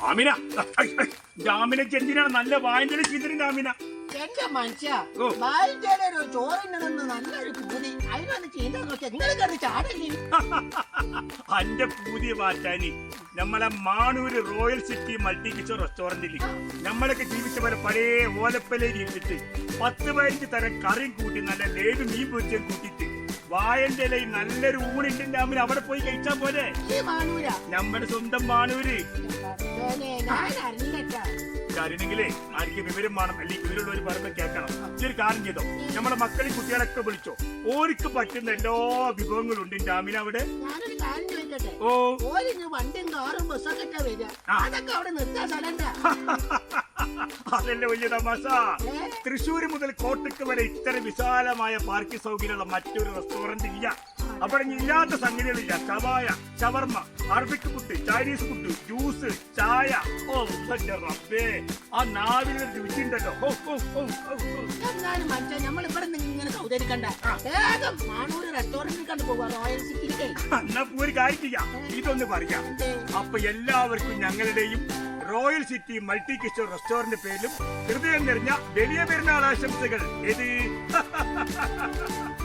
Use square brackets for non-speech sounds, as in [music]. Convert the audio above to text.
ആമിന എന്തിനാണ് നല്ല വായന്റെ ചിന്തരുണ്ട് ആമിന. എന്റെ മനുഷ്യ. ഒരു നല്ലൊരു പൂതി. അതിനൊന്ന് ചാടല്ലേ? [laughs] അന്റെ പുതിയ മാറ്റാനി നമ്മളെ Manur royal city multi kitchen റെസ്റ്റോറന്റിൽ നമ്മളൊക്കെ ജീവിച്ച പോലെ പഴയ ഓലപ്പലയിൽ ഇരുന്നിട്ട് പത്ത് പതിനഞ്ച് തരം കറിയും കൂട്ടി നല്ല ലേവ് മീൻ പൊരിച്ചും കൂട്ടിയിട്ട് വായന്റെ ഇലയിൽ നല്ലൊരു ഊണിട്ടിന്റെ അമ്മിൽ അവിടെ പോയി കഴിച്ചാ പോലെ നമ്മുടെ സ്വന്തം മാനൂര് കാര്യമെങ്കിലേ ആർക്കും വിവരം വേണം അല്ലെങ്കിൽ വിവരമുള്ളവർ പറമ്പ് കേൾക്കണം. ഇച്ചൊരു കാരണം കാര്യം ചെയ്തോ. നമ്മുടെ മക്കളെ കുട്ടികളൊക്കെ വിളിച്ചോ. ഓർക്ക് പറ്റുന്ന എല്ലാ വിഭവങ്ങളും ഉണ്ട് ജാമിന അവിടെ ഓ. വണ്ടിയും കാറും ബസ്സൊക്കെ. അതൊക്കെ അവിടെ നിർത്താൻ സ്ഥലണ്ട [laughs] അതല്ലേ വലിയ തമാശ? തൃശ്ശൂർ മുതൽ കോട്ടയ്ക്ക് വരെ ഇത്ര വിശാലമായ പാർക്കിംഗ് സൗകര്യമുള്ള മറ്റൊരു റെസ്റ്റോറന്റ് ഇല്ല. അവിടെ ഇല്ലാത്ത സംഗതികളില്ല. ചവായ shawarma Arabic food Chinese food juice ചായ. ഓ റബ്ബേ. ആ നാവിൽ രുചിണ്ടല്ലോ എന്നാ പൂരി ഒരു കാര്യം ചെയ്യാം. ഇതൊന്ന് പറയാം. അപ്പൊ എല്ലാവർക്കും ഞങ്ങളുടെയും royal city multi kitchen restaurant പേരിലും ഹൃദയം നിറഞ്ഞ വലിയ പെരുന്നാൾ ആശംസകൾ. ഇത് [laughs]